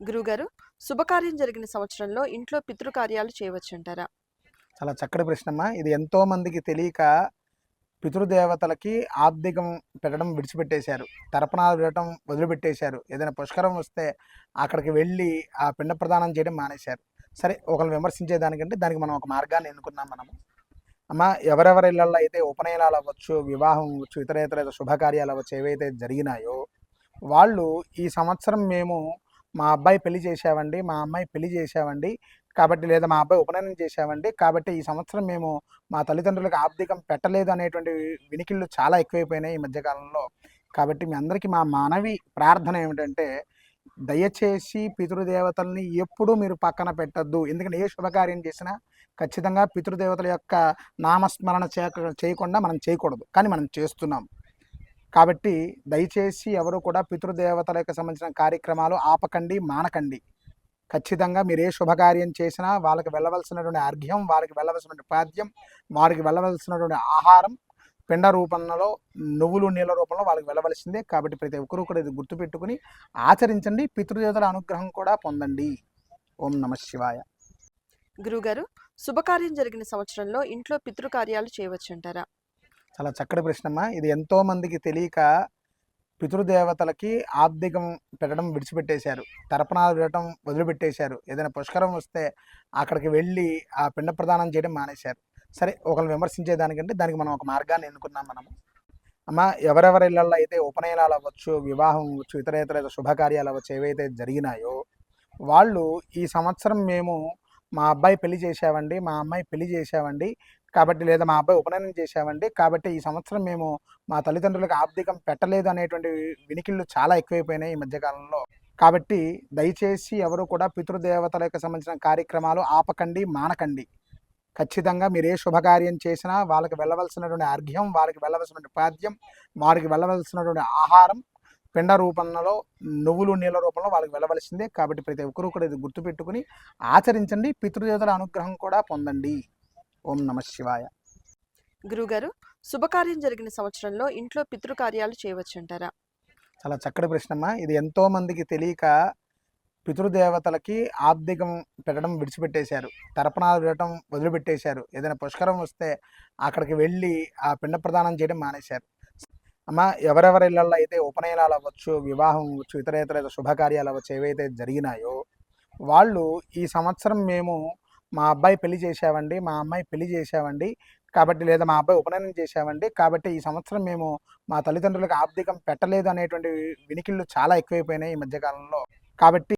గురుగారు శుభకార్యం జరిగిన సంవత్సరంలో ఇంట్లో పితృకార్యాలు చేయవచ్చంటారా? చాలా చక్కటి ప్రశ్నమ్మ. ఇది ఎంతో మందికి తెలియక పితృదేవతలకి ఆర్థికం పెట్టడం విడిచిపెట్టేశారు. తర్పణాలు పెట్టడం వదిలిపెట్టేశారు. ఏదైనా పుష్కరం వస్తే అక్కడికి వెళ్ళి ఆ పిండ ప్రదానం చేయడం మానేశారు. సరే ఒకరిని విమర్శించే దానికంటే దానికి మనం ఒక మార్గాన్ని ఎన్నుకున్నాం మనము. అమ్మ ఎవరెవరి ఇళ్ళల్లో అయితే ఉపనయనాలు అవ్వచ్చు వివాహం అవ్వచ్చు ఇతర ఇతర శుభకార్యాలు అవ్వచ్చు ఏవైతే జరిగినాయో వాళ్ళు ఈ సంవత్సరం మేము మా అబ్బాయి పెళ్ళి చేశావండి మా అమ్మాయి పెళ్ళి చేశావండి కాబట్టి లేదా మా అబ్బాయి ఉపనయనం చేసామండి కాబట్టి ఈ సంవత్సరం మేము మా తల్లిదండ్రులకు ఆర్థికం పెట్టలేదు అనేటువంటి వినికిళ్ళు చాలా ఎక్కువైపోయినాయి ఈ మధ్యకాలంలో కాబట్టి మీ అందరికీ మా మనవి ప్రార్థన ఏమిటంటే దయచేసి పితృదేవతల్ని ఎప్పుడూ మీరు పక్కన పెట్టద్దు. ఎందుకంటే ఏ శుభకార్యం చేసినా ఖచ్చితంగా పితృదేవతల యొక్క నామస్మరణ చేయక చేయకుండా మనం చేయకూడదు. కానీ మనం చేస్తున్నాం. కాబట్టి దయచేసి ఎవరు కూడా పితృదేవతలకు సంబంధించిన కార్యక్రమాలు ఆపకండి మానకండి. ఖచ్చితంగా మీరు ఏ శుభకార్యం చేసినా వాళ్ళకి వెళ్ళవలసినటువంటి అర్ఘ్యం వారికి వెళ్ళవలసినటువంటి పాద్యం వారికి వెళ్ళవలసినటువంటి ఆహారం పిండ రూపంలో నువ్వులు నీళ్ళ రూపంలో వాళ్ళకి వెళ్ళవలసిందే. కాబట్టి ప్రతి ఒక్కరూ కూడా ఇది గుర్తుపెట్టుకుని ఆచరించండి. పితృదేవతల అనుగ్రహం కూడా పొందండి. ఓం నమ శివాయ. గురుగారు శుభకార్యం జరిగిన సంవత్సరంలో ఇంట్లో పితృకార్యాలు చేయవచ్చంటారా? చాలా చక్కటి ప్రశ్నమ్మ. ఇది ఎంతో మందికి తెలియక పితృదేవతలకి ఆర్థికం పెట్టడం విడిచిపెట్టేశారు. తర్పణాలు పెట్టడం వదిలిపెట్టేశారు. ఏదైనా పుష్కరం వస్తే అక్కడికి వెళ్ళి ఆ పిండ ప్రదానం చేయడం మానేశారు. సరే ఒకరిని విమర్శించే దానికంటే దానికి మనం ఒక మార్గాన్ని ఎన్నుకున్నాం మనము. అమ్మ ఎవరెవరి ఇళ్ళల్లో అయితే ఉపనయనాలు అవ్వచ్చు వివాహం అవ్వచ్చు ఇతర ఇతర శుభకార్యాలు అవ్వచ్చు ఏవైతే జరిగినాయో వాళ్ళు ఈ సంవత్సరం మేము మా అబ్బాయి పెళ్ళి చేసావండి మా అమ్మాయి పెళ్ళి చేసావండి కాబట్టి లేదా మా అబ్బాయి ఉపనయనం చేసామండి కాబట్టి ఈ సంవత్సరం మేము మా తల్లిదండ్రులకు ఆర్థికం పెట్టలేదు అనేటువంటి వినికిళ్ళు చాలా ఎక్కువైపోయినాయి ఈ మధ్యకాలంలో కాబట్టి దయచేసి ఎవరు కూడా పితృదేవతలకు సంబంధించిన కార్యక్రమాలు ఆపకండి మానకండి. ఖచ్చితంగా మీరు ఏ శుభకార్యం చేసినా వాళ్ళకి వెళ్ళవలసినటువంటి అర్ఘ్యం వారికి వెళ్ళవలసినటువంటి పాద్యం వారికి వెళ్ళవలసినటువంటి ఆహారం పిండ రూపంలో నువ్వులు నీళ్ళ రూపంలో వాళ్ళకి వెళ్ళవలసిందే. కాబట్టి ప్రతి ఒక్కరూ కూడా ఇది గుర్తుపెట్టుకుని ఆచరించండి. పితృదేవతల అనుగ్రహం కూడా పొందండి. ఓం నమ శివాయ. గురుగారు శుభకార్యం జరిగిన సంవత్సరంలో ఇంట్లో పితృకార్యాలు చేయవచ్చంటారా? చాలా చక్కటి ప్రశ్నమ్మ. ఇది ఎంతో మందికి తెలియక పితృదేవతలకి ఆర్థికం పెట్టడం విడిచిపెట్టేశారు. తర్పణాలు పెట్టడం వదిలిపెట్టేశారు. ఏదైనా పుష్కరం వస్తే అక్కడికి వెళ్ళి ఆ పిండ ప్రదానం చేయడం మానేశారు. అమ్మ ఎవరెవరి ఇళ్ళలో అయితే ఉపనయనాలు అవ్వచ్చు వివాహం అవ్వచ్చు ఇతర ఇతర శుభకార్యాలు అవ్వచ్చు ఏవైతే జరిగినాయో వాళ్ళు ఈ సంవత్సరం మేము మా అబ్బాయి పెళ్ళి చేశావండి మా అమ్మాయి పెళ్ళి చేసావండి కాబట్టి లేదా మా అబ్బాయి ఉపనయనం చేసామండి కాబట్టి ఈ సంవత్సరం మేము మా తల్లిదండ్రులకు ఆర్థికం పెట్టలేదు అనేటువంటి వినికిళ్ళు చాలా ఎక్కువైపోయినాయి ఈ మధ్యకాలంలో. కాబట్టి